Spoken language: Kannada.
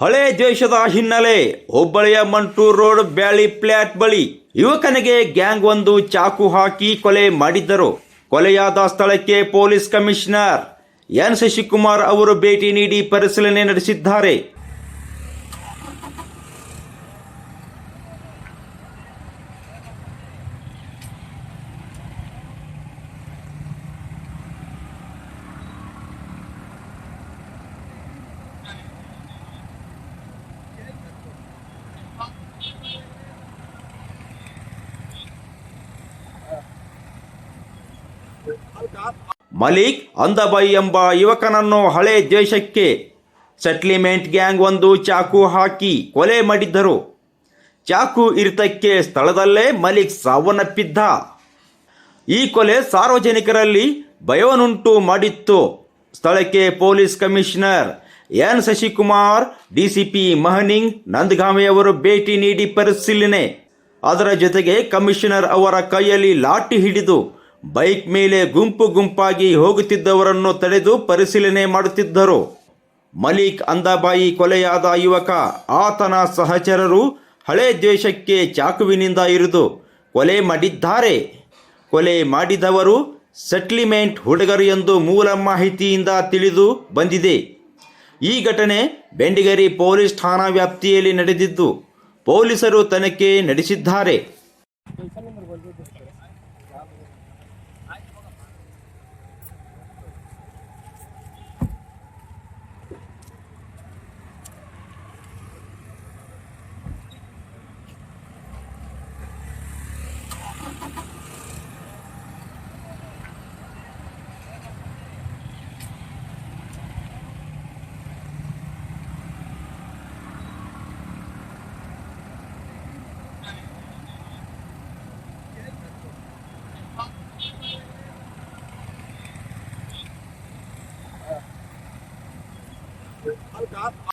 ಹಳೆ ದ್ವೇಷದ ಹಿನ್ನೆಲೆ ಹುಬ್ಬಳ್ಳಿಯ ಮಂಟೂರ್ ರೋಡ್ ಬ್ಯಾಳಿ ಫ್ಲಾಟ್ ಬಳಿ ಯುವಕನಿಗೆ ಗ್ಯಾಂಗ್ ಒಂದು ಚಾಕು ಹಾಕಿ ಕೊಲೆ ಮಾಡಿದ್ದರು. ಕೊಲೆಯಾದ ಸ್ಥಳಕ್ಕೆ ಪೊಲೀಸ್ ಕಮಿಷನರ್ ಎನ್. ಶಶಿಕುಮಾರ್ ಅವರು ಭೇಟಿ ನೀಡಿ ಪರಿಶೀಲನೆ ನಡೆಸಿದ್ದಾರೆ. ಮಲಿಕ್ ಅಂದಬೈ ಎಂಬ ಯುವಕನನ್ನು ಹಳೆ ದ್ವೇಷಕ್ಕೆ ಸೆಟ್ಲಿಮೆಂಟ್ ಗ್ಯಾಂಗ್ ಒಂದು ಚಾಕು ಹಾಕಿ ಕೊಲೆ ಮಾಡಿದ್ದರು. ಚಾಕು ಇರಿತಕ್ಕೆ ಸ್ಥಳದಲ್ಲೇ ಮಲಿಕ್ ಸಾವನ್ನಪ್ಪಿದ್ದ. ಈ ಕೊಲೆ ಸಾರ್ವಜನಿಕರಲ್ಲಿ ಭಯವನ್ನುಂಟು ಮಾಡಿತ್ತು. ಸ್ಥಳಕ್ಕೆ police commissioner N Shashikumar, DCP Mahaning Nandagami ಅವರು ಭೇಟಿ ನೀಡಿ ಪರಿಶೀಲನೆ. ಅದರ ಜೊತೆಗೆ ಕಮಿಷನರ್ ಅವರ ಕೈಯಲ್ಲಿ ಲಾಠಿ ಹಿಡಿದು ಬೈಕ್ ಮೇಲೆ ಗುಂಪು ಗುಂಪಾಗಿ ಹೋಗುತ್ತಿದ್ದವರನ್ನು ತಡೆದು ಪರಿಶೀಲನೆ ಮಾಡುತ್ತಿದ್ದರು. ಮಲಿಕ್ ಅಂದಾಬಾಯಿ ಕೊಲೆಯಾದ ಯುವಕ, ಆತನ ಸಹಚರರು ಹಳೆ ದ್ವೇಷಕ್ಕೆ ಚಾಕುವಿನಿಂದ ಇರಿದು ಕೊಲೆ ಮಾಡಿದ್ದಾರೆ. ಕೊಲೆ ಮಾಡಿದವರು ಸೆಟ್ಲಿಮೆಂಟ್ ಹುಡುಗರು ಎಂದು ಮೂಲ ಮಾಹಿತಿಯಿಂದ ತಿಳಿದು ಬಂದಿದೆ. ಈ ಘಟನೆ ಬೆಂಡಿಗೇರಿ ಪೊಲೀಸ್ ಠಾಣಾ ವ್ಯಾಪ್ತಿಯಲ್ಲಿ ನಡೆದಿದ್ದು, ಪೊಲೀಸರು ತನಿಖೆ ನಡೆಸಿದ್ದಾರೆ. I've got.